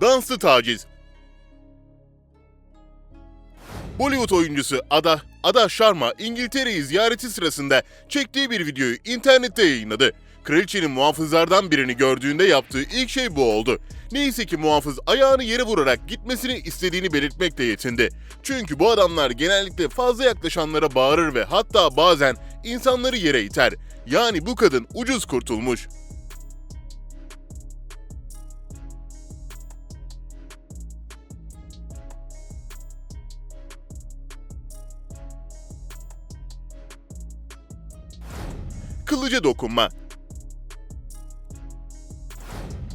Danslı taciz. Bollywood oyuncusu Ada, Ada Sharma İngiltere'yi ziyareti sırasında çektiği bir videoyu internette yayınladı. Kraliçenin muhafızlardan birini gördüğünde yaptığı ilk şey bu oldu. Neyse ki muhafız ayağını yere vurarak gitmesini istediğini belirtmekle yetindi. Çünkü bu adamlar genellikle fazla yaklaşanlara bağırır ve hatta bazen insanları yere iter. Yani bu kadın ucuz kurtulmuş. Kılıca dokunma.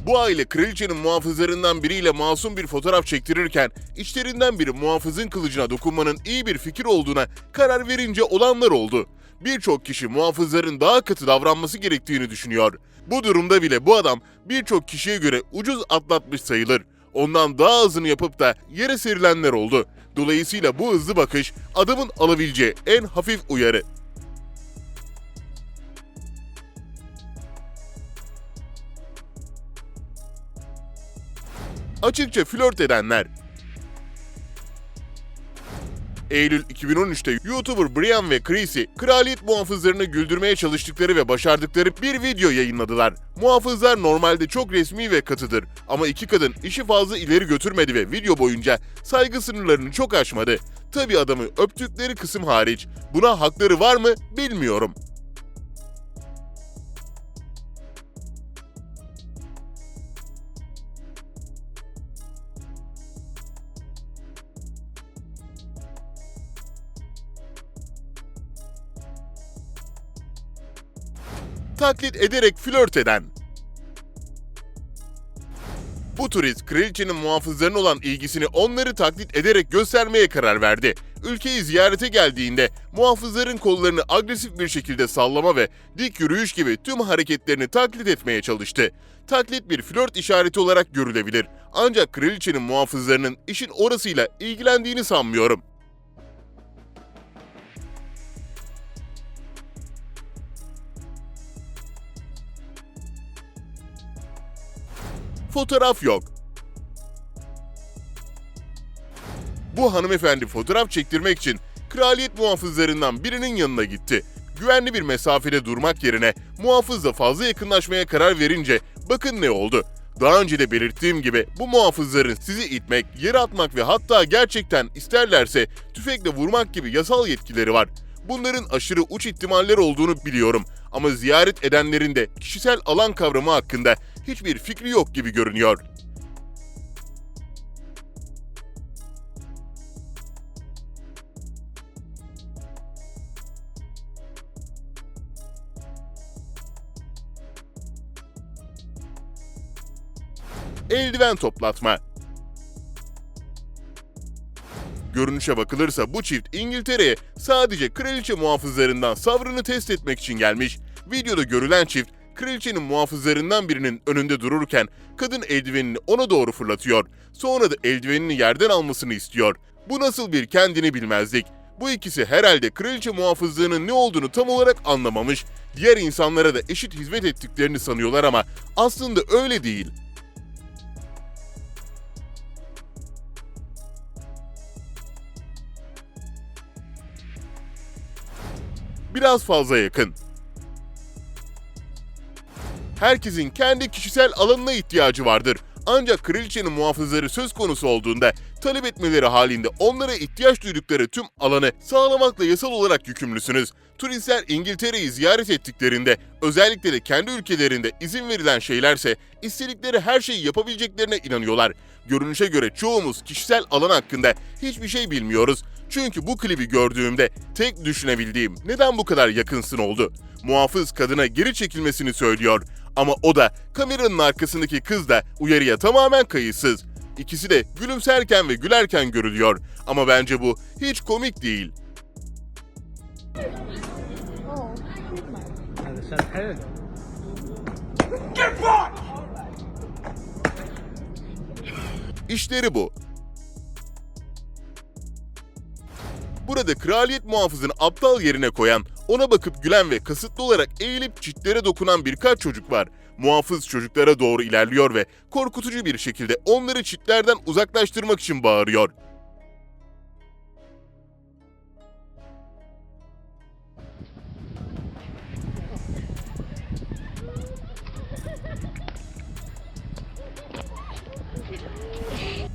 Bu aile kraliçenin muhafızlarından biriyle masum bir fotoğraf çektirirken içlerinden biri muhafızın kılıcına dokunmanın iyi bir fikir olduğuna karar verince olanlar oldu. Birçok kişi muhafızların daha katı davranması gerektiğini düşünüyor. Bu durumda bile bu adam birçok kişiye göre ucuz atlatmış sayılır. Ondan daha azını yapıp da yere serilenler oldu. Dolayısıyla bu hızlı bakış adamın alabileceği en hafif uyarı. Açıkça flört edenler. Eylül 2013'te YouTuber Brian ve Chrissy, kraliyet muhafızlarını güldürmeye çalıştıkları ve başardıkları bir video yayınladılar. Muhafızlar normalde çok resmi ve katıdır ama iki kadın işi fazla ileri götürmedi ve video boyunca saygı sınırlarını çok aşmadı. Tabi adamı öptükleri kısım hariç. Buna hakları var mı bilmiyorum. Taklit ederek flört eden. Bu turist kraliçenin muhafızlarına olan ilgisini onları taklit ederek göstermeye karar verdi. Ülkeyi ziyarete geldiğinde muhafızların kollarını agresif bir şekilde sallama ve dik yürüyüş gibi tüm hareketlerini taklit etmeye çalıştı. Taklit bir flört işareti olarak görülebilir. Ancak kraliçenin muhafızlarının işin orasıyla ilgilendiğini sanmıyorum. Fotoğraf yok. Bu hanımefendi fotoğraf çektirmek için kraliyet muhafızlarından birinin yanına gitti. Güvenli bir mesafede durmak yerine muhafızla fazla yakınlaşmaya karar verince bakın ne oldu. Daha önce de belirttiğim gibi bu muhafızların sizi itmek, yere atmak ve hatta gerçekten isterlerse tüfekle vurmak gibi yasal yetkileri var. Bunların aşırı uç ihtimaller olduğunu biliyorum ama ziyaret edenlerin de kişisel alan kavramı hakkında hiçbir fikri yok gibi görünüyor. Eldiven toplatma. Görünüşe bakılırsa bu çift İngiltere'ye sadece kraliçe muhafızlarından sabrını test etmek için gelmiş. Videoda görülen çift kraliçenin muhafızlarından birinin önünde dururken kadın eldivenini ona doğru fırlatıyor. Sonra da eldivenini yerden almasını istiyor. Bu nasıl bir kendini bilmezlik. Bu ikisi herhalde kraliçe muhafızlığının ne olduğunu tam olarak anlamamış. Diğer insanlara da eşit hizmet ettiklerini sanıyorlar ama aslında öyle değil. Biraz fazla yakın herkesin kendi kişisel alanına ihtiyacı vardır. Ancak kraliçenin muhafızları söz konusu olduğunda talep etmeleri halinde onlara ihtiyaç duydukları tüm alanı sağlamakla yasal olarak yükümlüsünüz. Turistler İngiltere'yi ziyaret ettiklerinde özellikle de kendi ülkelerinde izin verilen şeylerse istedikleri her şeyi yapabileceklerine inanıyorlar. Görünüşe göre çoğumuz kişisel alan hakkında hiçbir şey bilmiyoruz. Çünkü bu klibi gördüğümde tek düşünebildiğim neden bu kadar yakınsın oldu. Muhafız kadına geri çekilmesini söylüyor ama o da kameranın arkasındaki kız da uyarıya tamamen kayıtsız. İkisi de gülümserken ve gülerken görülüyor. Ama bence bu hiç komik değil. İşleri bu. Burada kraliyet muhafızını aptal yerine koyan ona bakıp gülen ve kasıtlı olarak eğilip çitlere dokunan birkaç çocuk var. muhafız çocuklara doğru ilerliyor ve korkutucu bir şekilde onları çitlerden uzaklaştırmak için bağırıyor.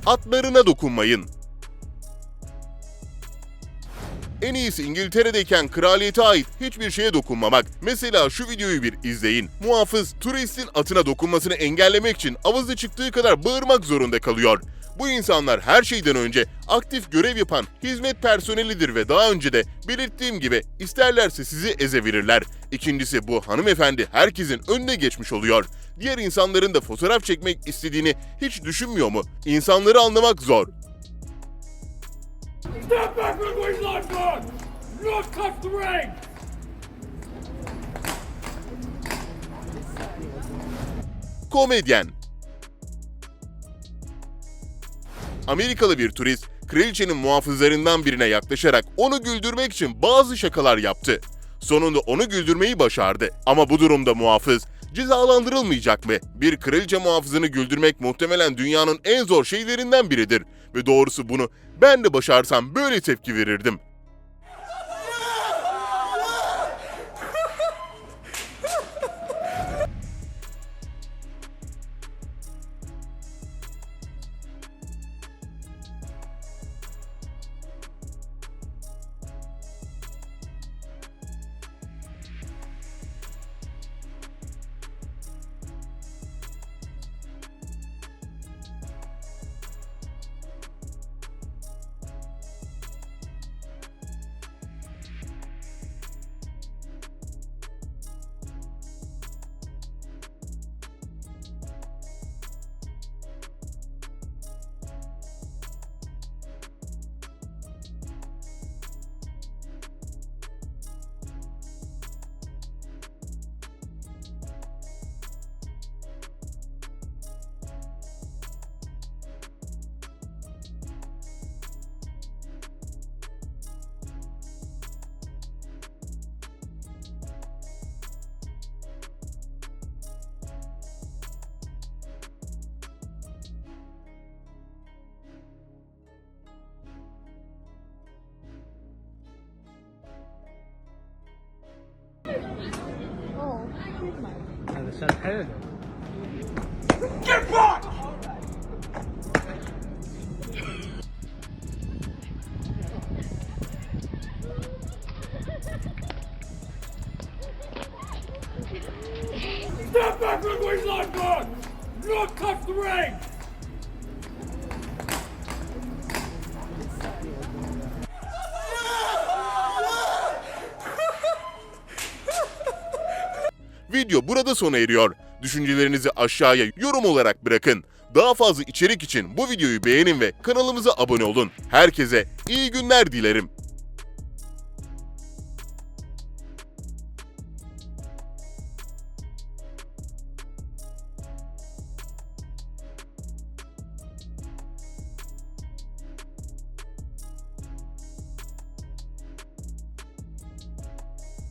Atlarına dokunmayın. En iyisi İngiltere'deyken kraliyete ait hiçbir şeye dokunmamak. Mesela şu videoyu bir izleyin. Muhafız turistin atına dokunmasını engellemek için avazı çıktığı kadar bağırmak zorunda kalıyor. Bu insanlar her şeyden önce aktif görev yapan hizmet personelidir ve daha önce de belirttiğim gibi isterlerse sizi ezeverirler. İkincisi bu hanımefendi herkesin önüne geçmiş oluyor. Diğer insanların da fotoğraf çekmek istediğini hiç düşünmüyor mu? İnsanları anlamak zor. Step back from the waistline gun! Not cut the ring! komedyen. Amerikalı bir turist, kraliçenin muhafızlarından birine yaklaşarak onu güldürmek için bazı şakalar yaptı. Sonunda onu güldürmeyi başardı. Ama bu durumda muhafız cezalandırılmayacak mı? Bir kraliçe muhafızını güldürmek muhtemelen dünyanın en zor şeylerinden biridir. Ve doğrusu bunu ben de başarsam böyle tepki verirdim. That's. Get back! Step back from the waistline on. Do not touch the ring! Video burada sona eriyor. Düşüncelerinizi aşağıya yorum olarak bırakın. Daha fazla içerik için bu videoyu beğenin ve kanalımıza abone olun. Herkese iyi günler dilerim.